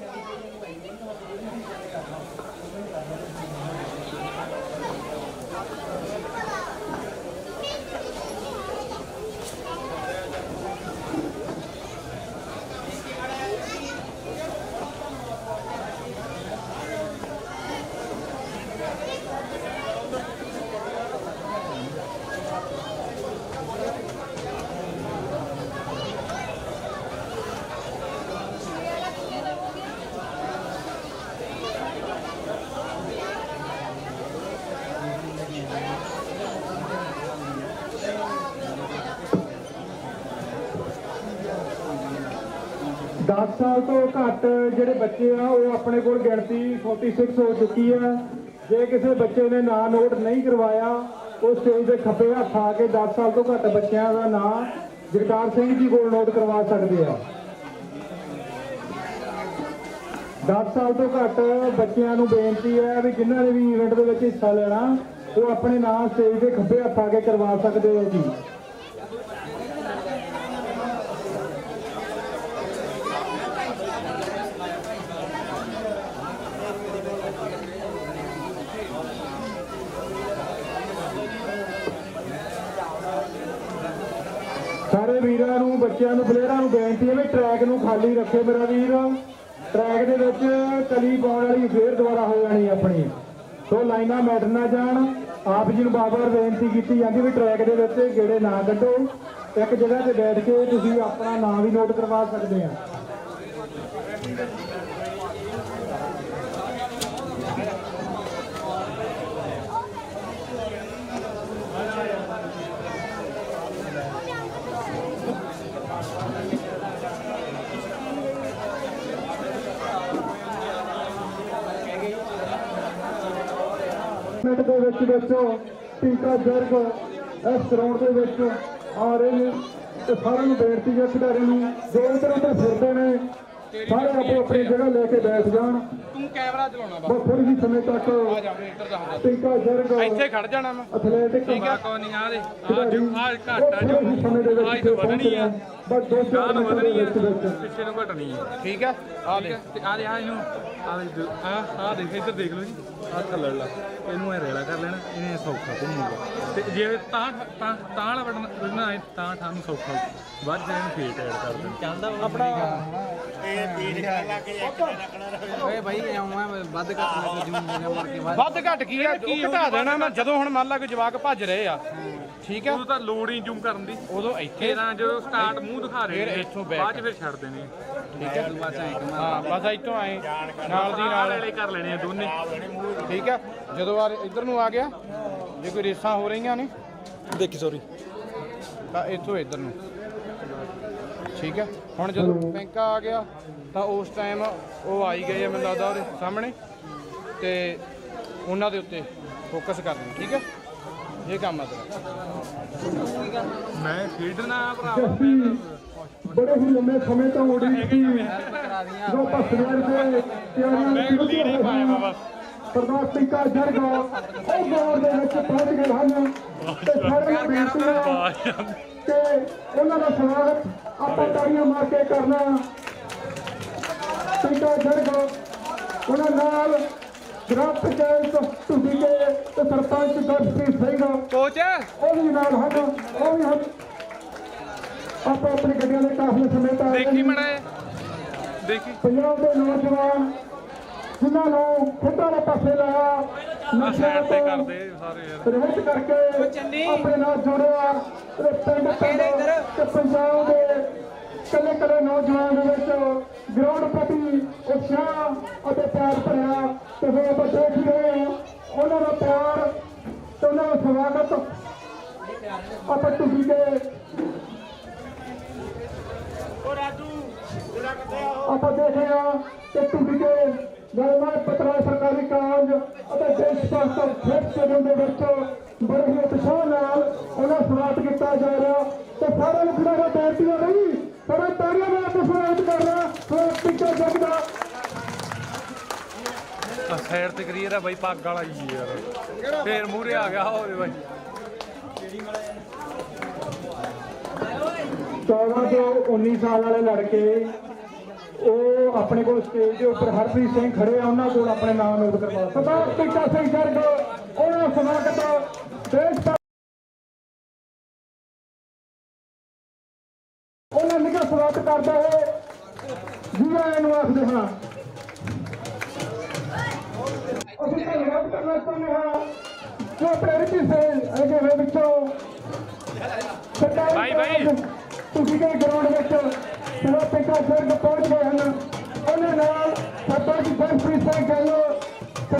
Yeah. 10 ਸਾਲ ਤੋਂ ਘੱਟ ਜਿਹੜੇ ਬੱਚੇ ਆ, ਉਹ ਆਪਣੇ ਕੋਲ ਗਿਣਤੀ 46 ਹੋ ਚੁੱਕੀ ਹੈ ਜੇ ਕਿਸੇ ਬੱਚੇ ਨੇ ਨਾਂ ਨੋਟ ਨਹੀਂ ਕਰਵਾਇਆ, ਉਹ ਸਟੇਜ ਦੇ ਖੱਬੇ ਹੱਥ ਆ ਕੇ 10 ਸਾਲ ਤੋਂ ਘੱਟ ਬੱਚਿਆਂ ਦਾ ਨਾਂ ਜਗਤਾਰ ਸਿੰਘ ਜੀ ਕੋਲ ਨੋਟ ਕਰਵਾ ਸਕਦੇ ਆ। 10 ਸਾਲ ਤੋਂ ਘੱਟ ਬੱਚਿਆਂ ਨੂੰ ਬੇਨਤੀ ਹੈ ਵੀ ਜਿਨ੍ਹਾਂ ਨੇ ਵੀ ਇਵੈਂਟ ਦੇ ਵਿੱਚ ਹਿੱਸਾ ਲੈਣਾ, ਉਹ ਆਪਣੇ ਨਾਂ ਸਟੇਜ ਦੇ ਖੱਬੇ ਹੱਥ ਆ ਕੇ ਕਰਵਾ ਸਕਦੇ ਆ ਜੀ ਸਾਰੇ ਵੀਰਾਂ ਨੂੰ ਬੱਚਿਆਂ ਨੂੰ ਪਲੇਅਰਾਂ ਨੂੰ ਬੇਨਤੀ ਹੈ ਵੀ ਟਰੈਕ ਨੂੰ ਖਾਲੀ ਰੱਖੇ ਮੇਰਾ ਵੀਰ। ਟਰੈਕ ਦੇ ਵਿੱਚ ਕਲੀ ਪਾਉਣ ਵਾਲੀ ਫੇਰ ਦੁਬਾਰਾ ਹੋ ਜਾਣੀ ਆਪਣੀ। ਸੋ ਲਾਈਨਾਂ ਮੈਟ ਨਾ ਜਾਣ। ਆਪ ਜੀ ਨੂੰ ਬਾਰ-ਬਾਰ ਬੇਨਤੀ ਕੀਤੀ ਜਾਂਦੀ ਵੀ ਟਰੈਕ ਦੇ ਵਿੱਚ ਗੇੜੇ ਨਾ ਕੱਢੋ। ਇੱਕ ਜਗ੍ਹਾ ਤੇ ਬੈਠ ਕੇ ਤੁਸੀਂ ਆਪਣਾ ਨਾਮ ਵੀ ਨੋਟ ਕਰਵਾ ਸਕਦੇ ਆ। ਮਿੰਟ ਦੇ ਵਿੱਚ ਵਿੱਚੋਂ ਟੀਕਾ ਜਰਗ ਇਸ ਗਰਾਊਂਡ ਦੇ ਵਿੱਚ ਆ ਰਹੇ ਨੇ ਤੇ ਸਾਰਿਆਂ ਨੂੰ ਬੇਨਤੀ ਹੈ ਖਿਡਾਰੀ ਨੂੰ ਜੋ ਇੱਧਰ ਉੱਧਰ ਫਿਰਦੇ ਨੇ। ਸਾਰੇ ਆਪੋ ਆਪਣੀ ਜਗ੍ਹਾ ਲੈ ਕੇ ਬੈਠ ਜਾਣ। ਤੂੰ ਕੈਮਰਾ ਚਲਾਉਣਾ ਬਸ। ਥੋੜੀ ਜਿਹੀ ਸਮੇਂ ਤੱਕ ਆ ਜਾ ਇੱਧਰ ਦਾ ਟੀਕਾ ਜਰਗ ਇੱਥੇ ਖੜ ਜਾਣਾ ਮੈਂ। ਐਥਲੈਟਿਕ ਠੀਕ ਆ ਕੋਈ ਨਹੀਂ ਆ ਦੇ। ਆ ਜੋ ਆ ਘੱਟ ਜੋ ਸਮੇਂ ਦੇ ਵਿੱਚ ਆ ਇਹ ਵਧਣੀ ਆ। ਬਸ ਦੋ ਚਾਰ ਦੇ ਵਧਣੀ ਆ। ਪਿੱਛੇ ਨੂੰ ਘਟਣੀ ਆ। ਠੀਕ ਆ? ਆ ਦੇ। ਤੇ ਆ ਦੇ ਆ ਇਹਨੂੰ। ਆ ਦੇ ਆ ਆ ਦੇਖ ਇੱਧਰ ਦੇਖ ਲਓ ਜੀ। ਆ ਥੱਲੇ ਲਾ। ਇਹਨੂੰ ਇਹ ਰੇਲਾ ਕਰ ਲੈਣਾ। ਇਹਨੇ ਸੌਖਾ ਘੁੰਮੂਗਾ ਤੇ ਜੇ ਤਾਂ ਤਾਂ ਤਾਂ ਵਾਲਾ ਬਟਨ ਹੈ ਤਾਂ ਤੁਹਾਨੂੰ ਸੌਖਾ। ਵੱਧ ਜਾਣ ਫੇਟ ਐਡ ਕਰ ਦੇਣ। ਚੱਲਦਾ ਆਪਣਾ ਓਏ ਭਾਈ ਆਉਂ ਵੱਧ ਘੱਟ ਮੇਰਾ ਮਰ ਕੇ ਬਾਅਦ ਵੱਧ ਘਟ ਕੀ ਆ ਕੀ ਘਟਾ ਦੇਣਾ ਮੈਂ ਜਦੋਂ ਹੁਣ ਮੰਨ ਲਾ ਕੋਈ ਜਵਾਕ ਭੱਜ ਰਹੇ ਆ ਠੀਕ ਆ? ਉਦੋਂ ਤਾਂ ਲੋੜ ਹੀ ਜ਼ੂਮ ਕਰਨ ਦੀ। ਉਦੋਂ ਇੱਥੇ ਤਾਂ ਜਦੋਂ ਸਟਾਰਟ ਮੂੰਹ ਦਿਖਾ ਰਹੇ ਫਿਰ ਇੱਥੋਂ ਬਾਅਦ ਚ ਫਿਰ ਛੱਡ ਦੇਣੇ ਠੀਕ ਹੈ ਕਿ ਮੈਂ ਹਾਂ ਬਸ ਇੱਥੋਂ ਆਏ ਨਾਲ ਦੀ ਨਾਲ। ਵਾਲੇ ਕਰ ਲੈਣੇ ਆ ਦੋਨੇ। ਠੀਕ ਆ? ਜਦੋਂ ਆ ਇੱਧਰ ਨੂੰ ਆ ਗਿਆ ਜੇ ਕੋਈ ਰੇਸਾਂ ਹੋ ਰਹੀਆਂ ਨੇ। ਦੇਖੀ ਸੌਰੀ ਤਾਂ ਇੱਥੋਂ ਇੱਧਰ ਨੂੰ। ਠੀਕ ਹੈ? ਹੁਣ ਜਦੋਂ ਪੈਂਕਾ ਆ ਗਿਆ ਤਾਂ ਉਸ ਟਾਈਮ ਉਹ ਆਈ ਗਏ ਆ ਮੈਨੂੰ ਲੱਗਦਾ ਉਹਦੇ ਸਾਹਮਣੇ ਤੇ ਉਹਨਾਂ ਦੇ ਉੱਤੇ ਫੋਕਸ ਕਰਨੀ ਠੀਕ ਹੈ? ਇਹ ਕੰਮ ਆ ਤੇਰਾ। ਮੈਂ ਖੇਡਣਾ ਭਰਾ ਜੱਫੀ ਬੜੇ ਹੀ ਲੰਮੇ ਸਮੇਂ ਤੋਂ ਉਡੀਕ ਦੀਆਂ ਜੋ ਪਸਵੇਰ ਦੇ ਤਿਆਰੀਆਂ ਸ਼ੁਰੂ ਲੀੜੇ ਪਾਇਆ। ਬਸ। ਸਰਦਾਰ ਟਿੱਕਾ ਜਰਗ ਉਹ ਗੌਰ ਦੇ ਵਿੱਚ ਪਹੁੰਚ ਗਏ ਹਨ। ਤੇ ਸਾਰੇ ਨੂੰ ਬੇਨਤੀ ਹੈ ਤਾੜੀਆਂ ਮਾਰ ਕੇ ਕਰਨਾ। ਟਿੱਕਾ ਜਰਗ ਉਹਨਾਂ ਨਾਲ ਗ੍ਰਾਮ ਪੰਚਾਇਤ ਤੁਸੀਂ ਕੇ ਤੇ ਸਰਪੰਚ ਗੁਰਪ੍ਰੀਤ ਸਿੰਘ ਕੋਚ। ਉਹ ਵੀ ਨਾਲ ਹਨ ਉਹ ਵੀ ਹਨ। ਆਪਾਂ ਆਪਣੀ ਗੱਡੀਆਂ ਦੇ ਕਾਫਲੇ ਸਮੇਤ ਆ ਦੇਖੀ ਮੜਾ ਦੇਖੀ। ਪੰਜਾਬ ਦੇ ਨੌਜਵਾਨ ਜਿਨ੍ਹਾਂ ਨੂੰ ਖੁੱਡਾ ਦੇ ਪਾਸੇ ਲਾਇਆ ਨਸ਼ਿਆਂ ਤੇ ਕਰਦੇ ਸਾਰੇ ਯਾਰ। ਰਹਿਤ ਕਰਕੇ ਆਪਣੇ ਨਾਲ ਜੁੜਿਆ। ਤੇ ਪਿੰਡ ਪਿੰਡ ਤੇ ਪੰਜਾਬ ਕੱਲੇ ਕੱਲੇ ਨੌਜਵਾਨ ਦੇ ਵਿੱਚ ਗਰਾਊਂਡ ਪ੍ਰਤੀ ਉਤਸ਼ਾਹ ਅਤੇ ਪਿਆਰ ਭਰਿਆ ਤੇ ਫਿਰ ਆਪਾਂ ਦੇਖ ਹੀ ਰਹੇ ਹਾਂ ਉਹਨਾਂ ਦਾ ਪਿਆਰ ਤੇ ਉਹਨਾਂ ਦਾ ਸਵਾਗਤ ਆਪਾਂ ਤੁਸੀਂ ਦੇ ਆਪਾਂ ਦੇਖ ਰਹੇ ਹਾਂ ਕਿ ਤੁਸੀਂ ਦੇ ਨਰਮਾ ਪਤਰਾ ਸਰਕਾਰੀ ਕਾਲਜ ਅਤੇ ਦੇਸ਼ ਭਗਤ ਖੇਡ ਸਟੇਡੀਅਮ ਦੇ ਵਿੱਚ ਬੜੇ ਹੀ ਉਤਸ਼ਾਹ ਨਾਲ ਉਹਨਾਂ ਸਵਾਗਤ ਕੀਤਾ ਜਾ ਰਿਹਾ ਤੇ ਸਾਰਿਆਂ ਨੂੰ ਖੜਾ ਕੇ ਬੇਨਤੀ ਹੈ ਨਹੀਂ ਸਾਰੇ ਤਾੜੀਆਂ ਨਾਲ ਆਪਾਂ ਸਵਾਗਤ ਕਰ ਰਿਹਾ ਸੋ ਟਿੱਕਾ ਜਗਦਾ ਸਾਈਡ ਤੇ ਕਰੀਏ ਦਾ ਬਾਈ ਪੱਗ ਵਾਲਾ ਹੀ ਯਾਰ। ਫੇਰ ਮੂਰੇ ਆ ਗਿਆ ਹੋਵੇ ਬਾਈ। 14 ਤੋਂ 19 ਸਾਲ ਵਾਲੇ ਲੜਕੇ ਉਹ ਆਪਣੇ ਕੋਲ ਸਟੇਜ ਦੇ ਉੱਪਰ ਹਰਪ੍ਰੀਤ ਸਿੰਘ ਖੜੇ ਆ ਉਹਨਾਂ ਕੋਲ ਆਪਣੇ ਨਾਮ ਨੋਟ ਕਰਵਾ ਸਰਦਾਰ ਟਿੱਕਾ ਸਿੰਘ ਗਰਗ ਉਹਨਾਂ ਸਵਾਗਤ ਦੇਸ਼ ਸਵਾਗਤ ਕਰਦਾ ਹੋਏ ਜੀ ਆਇਆਂ ਨੂੰ ਆਖਦੇ ਹਾਂ ਅਸੀਂ ਧੰਨਵਾਦ ਕਰਨਾ ਚਾਹੁੰਦੇ ਹਾਂ ਜੋ ਪ੍ਰੇਰਿਤ ਸੇ ਅਗੇ ਹੋਏ ਵਿੱਚੋਂ ਬਾਈ, ਬਾਈ। ਤੁਸੀਂ ਦੇ ਗਰਾਊਂਡ ਵਿੱਚ ਸਰਦਾਰ ਟਿੱਕਾ ਸਿੰਘ ਪਹੁੰਚ ਗਏ ਹਨ ਉਹਨਾਂ ਨਾਲ ਸਰਦਾਰ ਜੀ ਗੁਰਪ੍ਰੀਤ ਸਿੰਘ ਗਿੱਲ